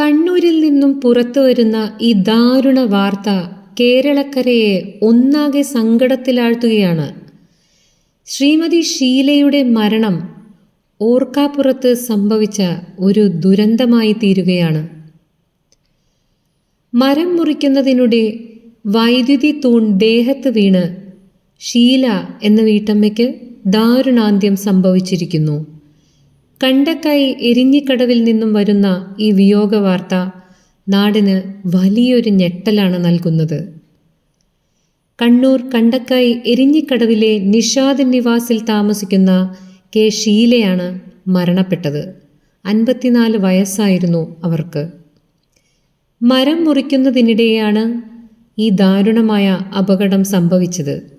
കണ്ണൂരിൽ നിന്നും പുറത്തു വരുന്ന ഈ ദാരുണ വാർത്ത കേരളക്കരയെ ഒന്നാകെ സങ്കടത്തിലാഴ്ത്തുകയാണ്. ശ്രീമതി ഷീലയുടെ മരണം ഓർക്കാപ്പുറത്ത് സംഭവിച്ച ഒരു ദുരന്തമായി തീരുകയാണ്. മരം മുറിക്കുന്നതിനിടെ വൈദ്യുതി തൂൺ ദേഹത്ത് വീണ് ഷീല എന്ന വീട്ടമ്മയ്ക്ക് ദാരുണാന്ത്യം സംഭവിച്ചിരിക്കുന്നു. കണ്ടക്കായി എരിഞ്ഞിക്കടവിൽ നിന്നും വരുന്ന ഈ വിയോഗ വാർത്ത നാടിന് വലിയൊരു ഞെട്ടലാണ് നൽകുന്നത്. കണ്ണൂർ കണ്ടക്കായി എരിഞ്ഞിക്കടവിലെ നിഷാദ് നിവാസിൽ താമസിക്കുന്ന കെ ഷീലയാണ് മരണപ്പെട്ടത്. അൻപത്തിനാല് വയസ്സായിരുന്നു അവർക്ക്. മരം മുറിക്കുന്നതിനിടെയാണ് ഈ ദാരുണമായ അപകടം സംഭവിച്ചത്.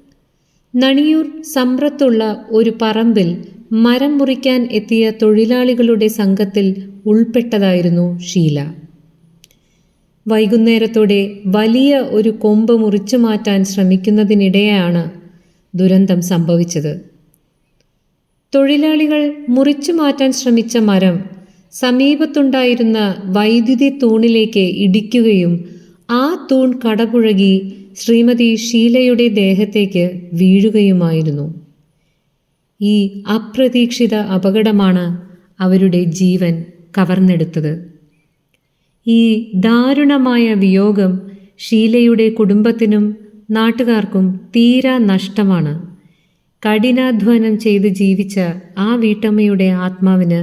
നണിയൂർ സമ്പ്രത്തുള്ള ഒരു പറമ്പിൽ മരം മുറിക്കാൻ എത്തിയ തൊഴിലാളികളുടെ സംഘത്തിൽ ഉൾപ്പെട്ടതായിരുന്നു ഷീല. വൈകുന്നേരത്തോടെ വലിയ ഒരു കൊമ്പ് മുറിച്ചു മാറ്റാൻ ശ്രമിക്കുന്നതിനിടെയാണ് ദുരന്തം സംഭവിച്ചത്. തൊഴിലാളികൾ മുറിച്ചു മാറ്റാൻ ശ്രമിച്ച മരം സമീപത്തുണ്ടായിരുന്ന വൈദ്യുതി തൂണിലേക്ക് ഇടിക്കുകയും ആ തൂൺ കടപുഴകി ശ്രീമതി ഷീലയുടെ ദേഹത്തേക്ക് വീഴുകയുമായിരുന്നു. ഈ അപ്രതീക്ഷിത അപകടമാണ് അവരുടെ ജീവൻ കവർന്നെടുത്തത്. ഈ ദാരുണമായ വിയോഗം ഷീലയുടെ കുടുംബത്തിനും നാട്ടുകാർക്കും തീരാ നഷ്ടമാണ്. കഠിനാധ്വാനം ചെയ്ത് ജീവിച്ച ആ വീട്ടമ്മയുടെ ആത്മാവിന്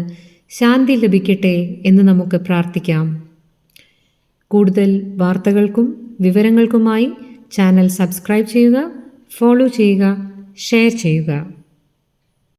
ശാന്തി ലഭിക്കട്ടെ എന്ന് നമുക്ക് പ്രാർത്ഥിക്കാം. കൂടുതൽ വാർത്തകൾക്കും വിവരങ്ങൾക്കുമായി ചാനൽ സബ്സ്ക്രൈബ് ചെയ്യുക ഫോളോ ചെയ്യുക ഷെയർ ചെയ്യുക.